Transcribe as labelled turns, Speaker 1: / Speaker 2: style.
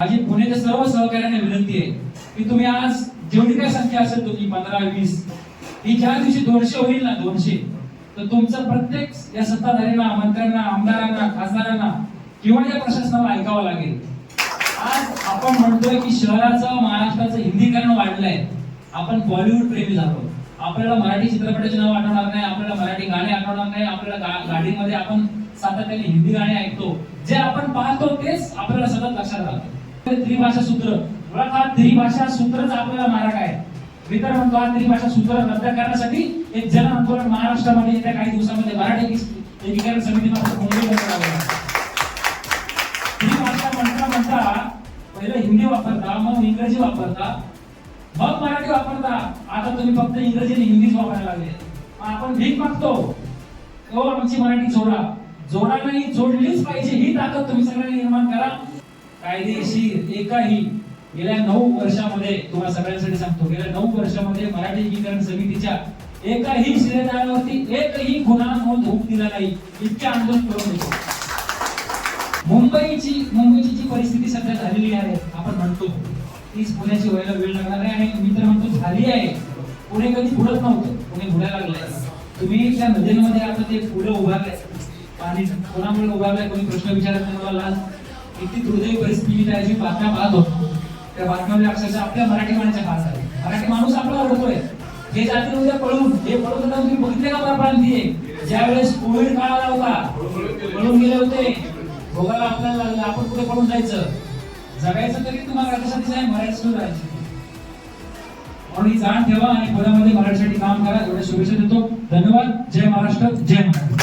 Speaker 1: माझी पुण्याच्या सर्व सहकार्याने विनंती आहे की तुम्ही आज जेवढी काय संख्या असेल तुमची पंधरा वीस ही ज्या दिवशी दोनशे होईल ना दोनशे तर तुमचं प्रत्येक या सत्ताधाऱ्यांना मंत्र्यांना आमदारांना खासदारांना किंवा या प्रशासनाला ऐकावं लागेल. आज आपण म्हणतोय की शहराचं महाराष्ट्राचं हिंदीकरण वाढलंय. आपण बॉलिवूड प्रेमी झालो. आपल्याला मराठी चित्रपटाचे नाव आठवणार नाही आपल्याला मराठी गाणे आठवणार नाही आपल्याला गाडीमध्ये आपण सातत्याने हिंदी गाणे ऐकतो. जे आपण पाहतो तेच आपल्याला सतत लक्षात राहतं. त्रिभाषा सूत्र. मुळात हा त्रिभाषा सूत्रच आपल्याला मारक आहे. मी म्हणतो हा त्रिभाषा सूत्र रद्द करण्यासाठी एक जन आंदोलन महाराष्ट्रामध्ये येत्या काही दिवसामध्ये मराठी एकीकरण समितीमार्फत मुंबईमध्ये करावं म्हणता म्हणता पहिलं हिंदी वापरता मग इंग्रजी वापरता मग मराठी वापरता. आता तुम्ही फक्त इंग्रजी आणि हिंदीच वापरायला लागले. आपण भीक मागतो. हो आमची मराठी जोडा. जोडा नाही जोडलीच पाहिजे. ही ताकद तुम्ही सगळ्यांनी निर्माण करा. कायदेशीर एकाही गेल्या नऊ वर्षामध्ये तुम्हाला सगळ्यांसाठी सांगतो गेल्या नऊ वर्षामध्ये मराठी एकीकरण समितीच्या एकाही शिरेदारावरती एकही गुन्हा नोंद होऊन दिला नाही इतके आंदोलन करून देतो. मुंबईची मुंबईची जी परिस्थिती सध्या झालेली आहे आपण म्हणतो तीच पुण्याची व्हायला वेळ लागणार आहे आणि मी तर म्हणतो झाली आहे. पुणे कधी बुडत नव्हतं पुणे बुडायला लागलंय. तुम्ही त्या नदीमध्ये आता ते पुढे उभारलंय. पाणी कोणामुळे उभारलंय कोणी प्रश्न विचारत नाही मला किती दुर्दैवी परिस्थिती आहे जी बातम्या पाहतो त्या बातम्यामध्ये अक्षरशः आपल्या मराठी माणसाच्या हात आहे मराठी माणूस आपला ओळखतोय. हे जातील उद्या पळून हे पळून जाताना तुम्ही बघितले का बरं प्रांतीय ज्या वेळेस कोविड काळ आला होता पळून गेले होते. भोगाला आपल्याला लागलं आपण कुठे पळून जायचं? जगायचं तरी तुम्हाला कशासाठी आहे मराठी सुरू राहायची म्हणून ही जाण ठेवा आणि पुण्यामध्ये मराठीसाठी काम करा. एवढ्या शुभेच्छा देतो. धन्यवाद. जय महाराष्ट्र. जय महाराष्ट्र.